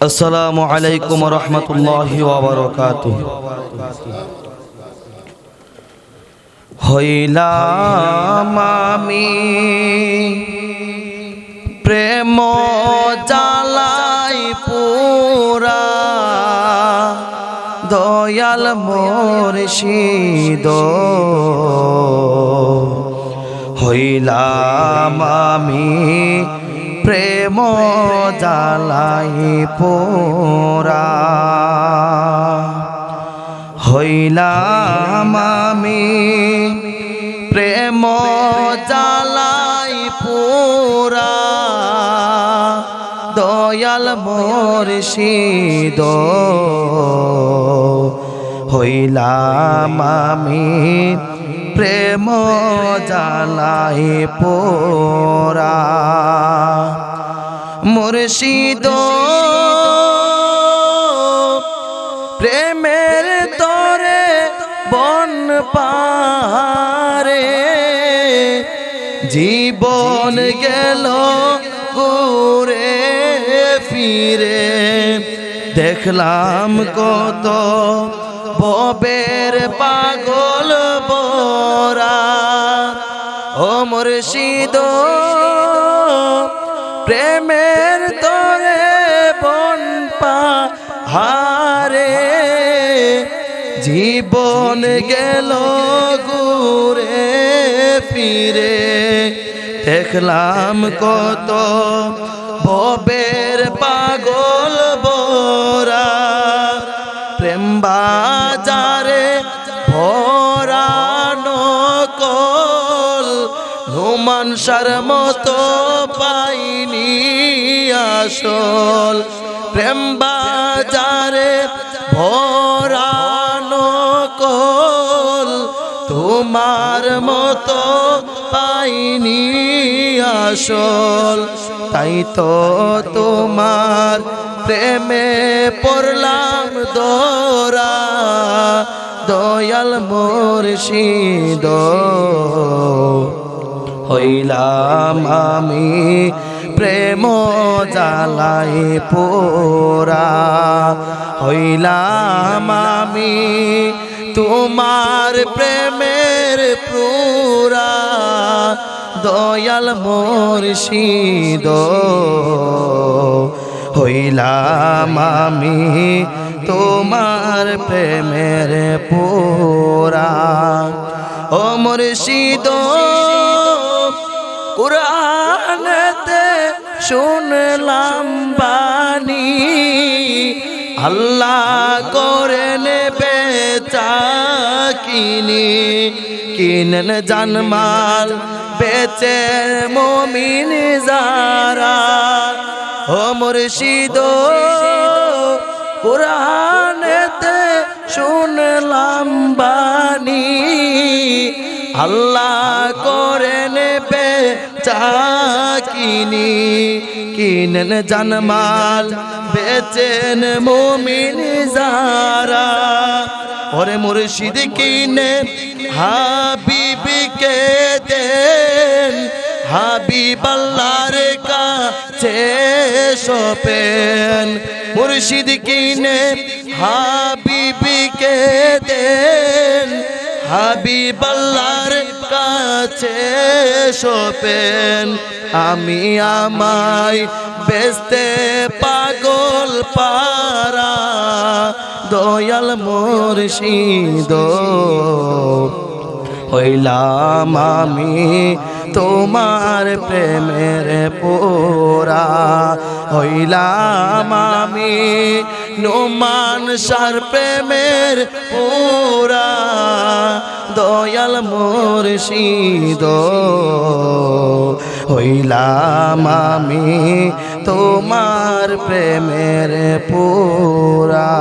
আসসালামু আলাইকুম রহমতুল্লাহ হইলাম আমি প্রেম জালাই পুরা দয়াল মোরশিদ। হইলাম আমি প্রেম জালাই পোরা হইলাম আমি প্রেম জালাই পুরা দয়াল মোরশিদ। হইলাম আমি প্রেম জালাই পোরা মুর্শিদ। প্রেমের তরে বন পারে জীবন গেল ঘুরে ফিরে। দেখলাম কত ববের পাগল বরা। ও মুর্শিদ। প্রেমের তরে বন পাহারে জীবন গেল ঘুরে ফিরে। দেখলাম কত ববের পাগল বোরা। প্রেম বাজারে ভরানো কল হুমানসার মতো পাইনি আসল। প্রেম বাজারে ভরানো কল তোমার মতো পাইনি আসল। তাই তো তোমার প্রেমে পড়লাম দোরা, দয়াল মুর্শিদ। হইলাম আমি প্রেম জালাই পোরা হইলাম আমি তোমার প্রেমের পুরা। দয়াল মুর্শিদ। হইলাম আমি তোমার প্রেমের পুরা। ও মুর্শিদ কুরআনতে শুনলাম বাণী। আল্লাহ করে নেবে চাকিনি। কিনেন জানমাল, বেচে মমিন যারা। ও মুর্শিদ, কুরআনেতে শুনলাম বাণী। আল্লাহ করে নেবে চাকিনি কিনেন জানমাল, বেচেন মুমিন যারা। ওরে মুর্শিদ কিনে হাবিবিকে দেন, হাবিব আল্লাহর কাছে সোপেন। মুর্শিদ কিনে হাবিবিকে দেন হাবিব আল্লাহর কাছে সোপেন আমি আমায় বেস্তে পাগল পারা দয়াল মুর্শিদ। হইলাম আমি তোমার প্রেমের পোরা হইলাম আমি নোমান সার প্রেমের পোরা দয়াল মুর্শিদ। হইলাম আমি তোমার প্রেমের পোরা